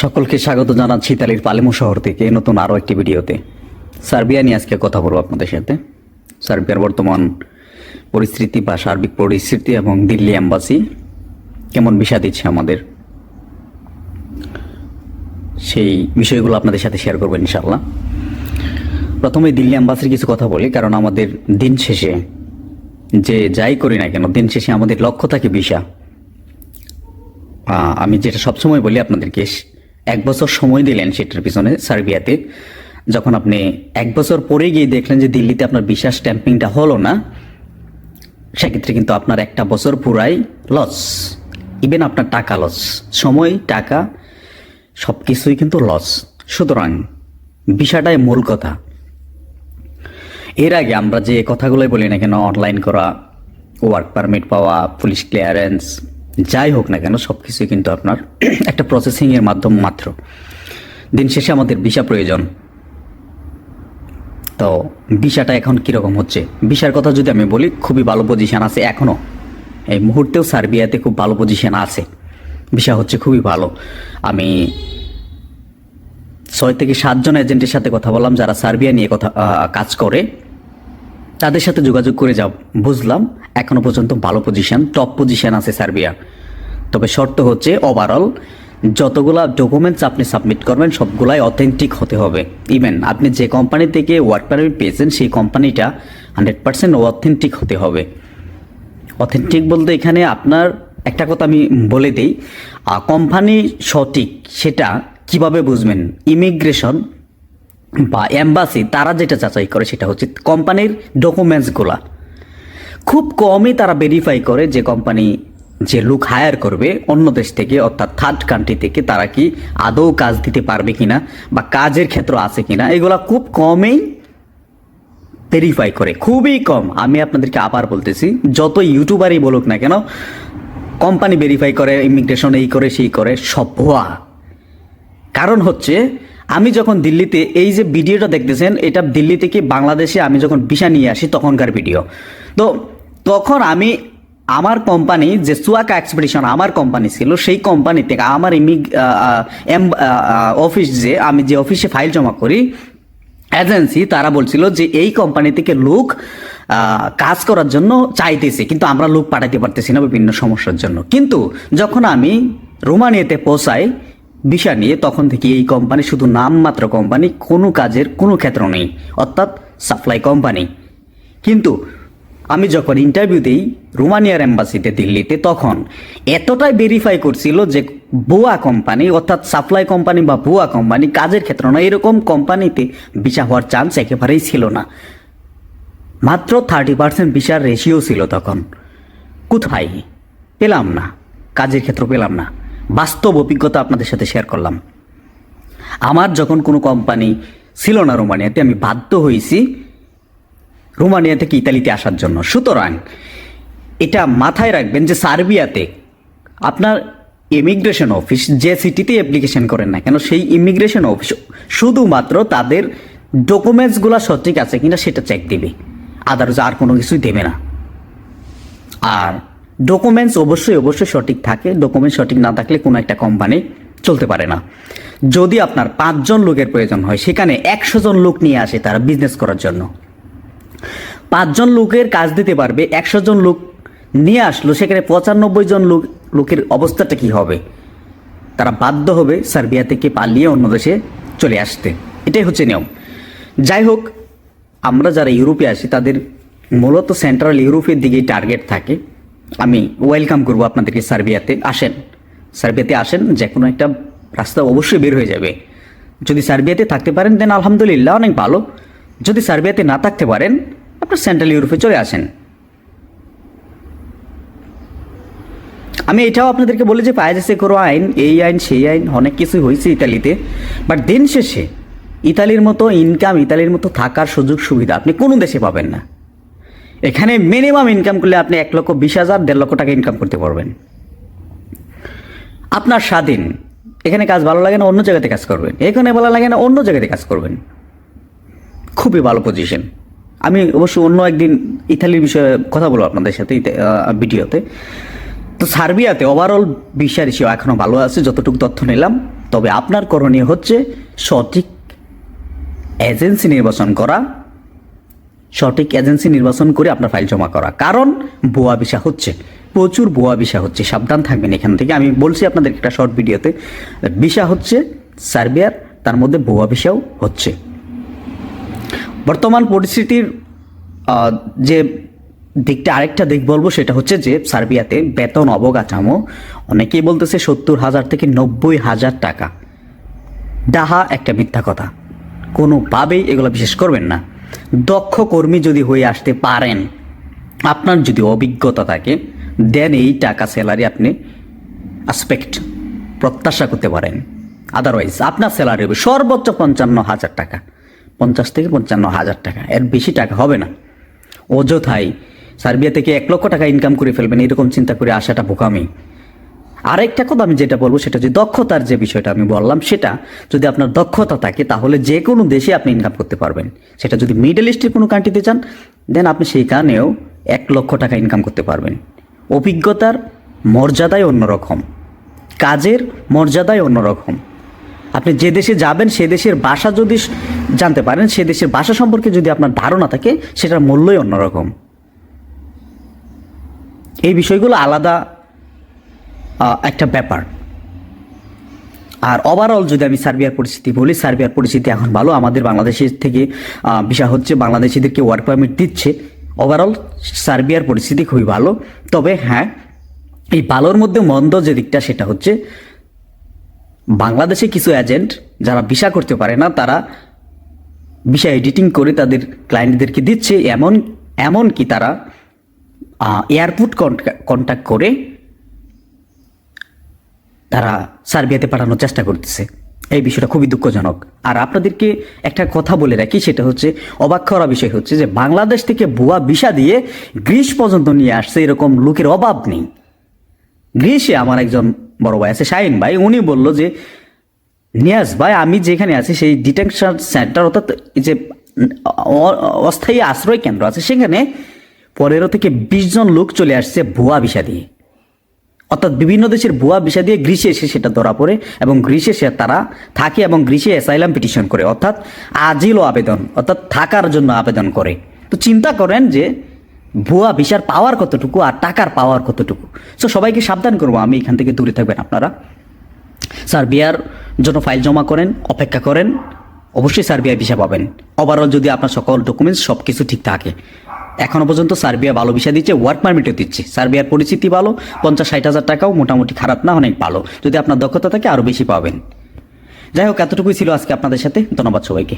সকলকে স্বাগত জানাচ্ছি ইতালির পালেমো শহর থেকে নতুন আরও একটি ভিডিওতে। সার্বিয়া নিয়ে আজকে কথা বলব আপনাদের সাথে। সার্বিয়ার বর্তমান পরিস্থিতি বা সার্বিক পরিস্থিতি এবং দিল্লি অ্যাম্বাসি কেমন বিষয় দিচ্ছে আমাদের, সেই বিষয়গুলো আপনাদের সাথে শেয়ার করব ইনশাল্লাহ প্রথমে দিল্লি অ্যাম্বাসির কিছু কথা বলি, কারণ আমাদের দিন শেষে যে যাই করি না কেন, দিন শেষে আমাদের লক্ষ্য থাকে বিষা আমি যেটা সবসময় বলি আপনাদেরকে এক বছর সময় দিলেন সেটার পিছনে সার্বিয়াতে। যখন আপনি এক বছর পরে গিয়ে দেখলেন যে দিল্লিতে আপনার বিশ্বাস স্ট্যাম্পিংটা হলো না, সেক্ষেত্রে কিন্তু আপনার একটা বছর পুরাই লস ইভেন আপনার টাকা লস সময়, টাকা সব কিছুই কিন্তু লস সুতরাং বিষয়টাই মূল কথা। এর আগে আমরা যে কথাগুলোই বলি না কেন অনলাইন করা ওয়ার্ক পারমিট পাওয়া পুলিশ ক্লিয়ারেন্স যাই হোক না কেন সব কিছুই কিন্তু আপনার একটা প্রসেসিংয়ের মাধ্যম মাত্র। দিন শেষে আমাদের ভিসা প্রয়োজন। তো ভিসাটা এখন কীরকম হচ্ছে? ভিসার কথা যদি আমি বলি, খুবই ভালো পজিশান আছে এখনও এই মুহূর্তেও সার্বিয়াতে খুব ভালো পজিশান আছে। ভিসা হচ্ছে খুবই ভালো। আমি ছয় থেকে সাতজন এজেন্টের সাথে কথা বললাম, যারা সার্বিয়া নিয়ে কথা কাজ করে। তাদের সাথে যোগাযোগ করে যাও। বুঝলাম, এখনও পর্যন্ত ভালো পজিশন টপ পজিশন আছে সার্বিয়া। তবে শর্ত হচ্ছে ওভারঅল যতগুলা ডকুমেন্টস আপনি সাবমিট করবেন, সবগুলাই অথেন্টিক হতে হবে। ইভেন আপনি যে কোম্পানি থেকে ওয়ার্ক পারমিট পেয়েছেন, সেই কোম্পানিটা হান্ড্রেড পার্সেন্ট অথেন্টিক হতে হবে। অথেন্টিক বলতে এখানে আপনার একটা কথা আমি বলে দিই কোম্পানি সঠিক সেটা কীভাবে বুঝবেন? ইমিগ্রেশন বা এম্বাসি তারা যেটা যাচাই করে সেটা হচ্ছে কোম্পানির ডকুমেন্টসগুলা খুব কমই তারা ভেরিফাই করে যে কোম্পানি যে লুক হায়ার করবে অন্য দেশ থেকে, অর্থাৎ থার্ড কান্ট্রি থেকে, তারা কি আদৌ কাজ দিতে পারবে কিনা বা কাজের ক্ষেত্র আছে কিনা, এগুলা খুব কমই ভেরিফাই করে। খুবই কম। আমি আপনাদেরকে আবার বলতেছি, যত ইউটিউবারই বলুক না কেন কোম্পানি ভেরিফাই করে ইমিগ্রেশন এই করে, সেই করে, সব ভুয়া। কারণ হচ্ছে আমি যখন দিল্লিতে এই যে ভিডিওটা দেখতেছেন, এটা দিল্লি থেকে বাংলাদেশে আমি যখন ভিসা নিয়ে আসি তখনকার ভিডিও। তো তখন আমি আমার কোম্পানি যে সুয়াকা এক্সপিডিশন আমার কোম্পানি ছিল, সেই কোম্পানি থেকে আমার ইমিগ অফিস যে, আমি যে অফিসে ফাইল জমা করি এজেন্সি তারা বলছিল যে এই কোম্পানি থেকে লোক কাজ করার জন্য চাইতেছে, কিন্তু আমরা লোক পাঠাতে পারতেছি না বিভিন্ন সমস্যার জন্য। কিন্তু যখন আমি রোমানিয়াতে পৌঁছাই ভিসা নিয়ে তখন থেকে এই কোম্পানি শুধু নামমাত্র কোম্পানি কোনো কাজের কোনো ক্ষেত্র নেই, অর্থাৎ সাপ্লাই কোম্পানি কিন্তু আমি যখন ইন্টারভিউ দিই রোমানিয়ার এম্বাসিতে দিল্লিতে, তখন এতটাই ভেরিফাই করছিল যে বুয়া কোম্পানি অর্থাৎ সাপ্লাই কোম্পানি বা বুয়া কোম্পানি কাজের ক্ষেত্র না এরকম কোম্পানিতে ভিসা হওয়ার চান্স একেবারেই ছিল না। মাত্র থার্টি পার্সেন্ট ভিসার রেশিও ছিল তখন। কোথায়? পেলাম না। কাজের ক্ষেত্র পেলাম না। বাস্তব অভিজ্ঞতা আপনাদের সাথে শেয়ার করলাম। আমার যখন কোনো কোম্পানি ছিল না রোমানিয়াতে, আমি বাধ্য হয়েছি রোমানিয়া থেকে ইতালিতে আসার জন্য। সুতরাং এটা মাথায় রাখবেন যে সার্বিয়াতে আপনার ইমিগ্রেশন অফিস যে সিটিতে অ্যাপ্লিকেশন করেন না কেন, সেই ইমিগ্রেশন অফিস শুধুমাত্র তাদের ডকুমেন্টসগুলো সঠিক আছে কিনা সেটা চেক দেবে। আদার্স আর কোনো কিছুই দেবে না। আর ডকুমেন্টস অবশ্যই অবশ্যই সঠিক থাকে। ডকুমেন্ট সঠিক না থাকলে কোনো একটা কোম্পানি চলতে পারে না। যদি আপনার পাঁচজন লোকের প্রয়োজন হয়, সেখানে একশো জন লোক নিয়ে আসে তারা বিজনেস করার জন্য। পাঁচজন লোকের কাজ দিতে পারবে, একশো জন লোক নিয়ে আসলো, সেখানে পঁচানব্বই জন লোক, লোকের অবস্থাটা কি হবে? তারা বাধ্য হবে সার্বিয়া থেকে পালিয়ে অন্য দেশে চলে আসতে। এটাই হচ্ছে নিয়ম। যাই হোক, আমরা যারা ইউরোপে আসি, তাদের মূলত সেন্ট্রাল ইউরোপের দিকেই টার্গেট থাকে। আমি ওয়েলকাম করব আপনাদেরকে সার্বিয়াতে। আসেন। সার্বিয়াতে আসেন যে কোনো একটা রাস্তা অবশ্যই বের হয়ে যাবে। যদি সার্বিয়াতে থাকতে পারেন দেন আলহামদুলিল্লাহ অনেক ভালো। যদি সার্বিয়াতে না থাকতে পারেন, আপনার সেন্ট্রাল ইউরোপে চলে আসেন। আমি এটাও আপনাদেরকে বলি যে পায়েসে করো আইন, এই আইন, সেই আইন, অনেক কিছু হয়েছে ইতালিতে। বাট দিন শেষে, ইতালির মতো ইনকাম ইতালির মতো থাকার সুযোগ সুবিধা আপনি কোনো দেশে পাবেন না। এখানে মিনিমাম ইনকাম করলে আপনি এক লক্ষ বিশ হাজার, দেড় লক্ষ টাকা ইনকাম করতে পারবেন। আপনার স্বাধীন। এখানে কাজ ভালো লাগে না, অন্য জায়গাতে কাজ করবেন। এখানে ভালো লাগে না, অন্য জায়গাতে কাজ করবেন। খুবই ভালো পজিশন আমি অবশ্য অন্য একদিন ইতালির বিষয়ে কথা বলব আপনাদের সাথে ভিডিওতে। তো সার্বিয়াতে ওভারঅল বিশ্বের রেশিও এখনও ভালো আছে, যতটুকু তথ্য নিলাম। তবে আপনার করণীয় হচ্ছে সঠিক এজেন্সি নির্বাচন করা সঠিক এজেন্সি নির্বাচন করে আপনার ফাইল জমা করা। কারণ ভুয়া ভিসা হচ্ছে। প্রচুর ভুয়া ভিসা হচ্ছে। সাবধান থাকবেন এখান থেকে। আমি বলছি আপনাদের একটা শর্ট ভিডিওতে ভিসা হচ্ছে সার্বিয়ার, তার মধ্যে ভুয়া ভিসাও হচ্ছে। বর্তমান পরিস্থিতির যে দিকটা আরেকটা দিক বলব, সেটা হচ্ছে যে সার্বিয়াতে বেতন অবকাঠামো, অনেকেই বলতেছে সত্তর হাজার থেকে নব্বই হাজার টাকা। ডাহা একটা মিথ্যা কথা। কোনোভাবেই এগুলো বিশেষ করবেন না। দক্ষ কর্মী যদি হয়ে আসতে পারেন, আপনার যদি অভিজ্ঞতা থাকে, দেন এই টাকা স্যালারি আপনি আসপেক্ট প্রত্যাশা করতে পারেন। আদারওয়াইজ আপনার স্যালারি হবে সর্বোচ্চ পঞ্চান্ন হাজার টাকা। পঞ্চাশ থেকে পঞ্চান্ন হাজার টাকা। এর বেশি টাকা হবে না। অযথাই সার্বিয়া থেকে এক লক্ষ টাকা ইনকাম করে ফেলবেন, এরকম চিন্তা করে আসাটা বোকামি। আরেকটা কথা আমি যেটা বলব, সেটা যে দক্ষতার যে বিষয়টা আমি বললাম, সেটা যদি আপনার দক্ষতা থাকে, তাহলে যে কোনো দেশে আপনি ইনকাম করতে পারবেন। সেটা যদি মিডল ইস্টের কোনো কান্ট্রিতে চান দেন আপনি সেইখানেও এক লক্ষ টাকা ইনকাম করতে পারবেন। অভিজ্ঞতার মর্যাদাই অন্যরকম। কাজের মর্যাদাই অন্যরকম। আপনি যে দেশে যাবেন, সে দেশের ভাষা যদি জানতে পারেন, সে দেশের ভাষা সম্পর্কে যদি আপনার ধারণা থাকে, সেটার মূল্যই অন্যরকম। এই বিষয়গুলো আলাদা একটা ব্যাপার। আর ওভারঅল যদি আমি সার্বিয়ার পরিস্থিতি বলি, সার্বিয়ার পরিস্থিতি এখন ভালো। আমাদের বাংলাদেশের থেকে ভিসা হচ্ছে বাংলাদেশিদেরকে ওয়ার্ক পারমিট দিচ্ছে। ওভারঅল সার্বিয়ার পরিস্থিতি খুবই ভালো। তবে হ্যাঁ এই ভালোর মধ্যে মন্দ যে দিকটা সেটা হচ্ছে, বাংলাদেশে কিছু এজেন্ট যারা ভিসা করতে পারে না, তারা ভিসা এডিটিং করে তাদের ক্লায়েন্টদেরকে দিচ্ছে। এমন এমন কি তারা এয়ারপোর্ট কন্ট্যাক্ট করে তারা সার্বিয়াতে পাঠানোর চেষ্টা করতেছে। এই বিষয়টা খুবই দুঃখজনক। আর আপনাদেরকে একটা কথা বলে রাখি, সেটা হচ্ছে, অবাক করা বিষয় হচ্ছে যে, বাংলাদেশ থেকে ভুয়া ভিসা দিয়ে গ্রিস পর্যন্ত নিয়ে আসছে এরকম লোকের অভাব নেই। গ্রিসে আমার একজন বড় ভাই আছে, শাহিন ভাই, উনি বলল যে, নিয়াজ ভাই, আমি যেখানে আছি, সেই ডিটেনশন সেন্টার অর্থাৎ যে অস্থায়ী আশ্রয় কেন্দ্র আছে, সেখানে পনেরো থেকে বিশ জন লোক চলে আসছে ভুয়া ভিসা দিয়ে। অর্থাৎ বিভিন্ন দেশের ভুয়া ভিসা দিয়ে গ্রিসে এসে সেটা ধরা পড়ে এবং গ্রিসে সে তারা থাকে এবং গ্রিসে অ্যাসাইলাম পিটিশন করে, অর্থাৎ আজিলও আবেদন, অর্থাৎ থাকার জন্য আবেদন করে। তো চিন্তা করেন যে ভুয়া ভিসার পাওয়ার কতটুকু আর টাকার পাওয়ার কতটুকু? সো সবাইকে সাবধান করব, আমি এখান থেকে দূরে থাকবেন আপনারা। সার্বিয়ার জন্য ফাইল জমা করেন, অপেক্ষা করেন। অবশ্যই সার্বিয়া ভিসা পাবেন। ওভারঅল যদি আপনার সকল ডকুমেন্টস সব কিছু ঠিক থাকে। এখনও পর্যন্ত সার্বিয়া ভালো ভিসা দিচ্ছে ওয়ার্ক পারমিটও দিচ্ছে। সার্বিয়ার পরিস্থিতি ভালো, পঞ্চাশ ষাট হাজার টাকাও মোটামুটি খারাপ না, অনেক ভালো। যদি আপনার দক্ষতা থাকে আরও বেশি পাবেন। যাই হোক, এতটুকুই ছিল আজকে আপনাদের সাথে। ধন্যবাদ সবাইকে।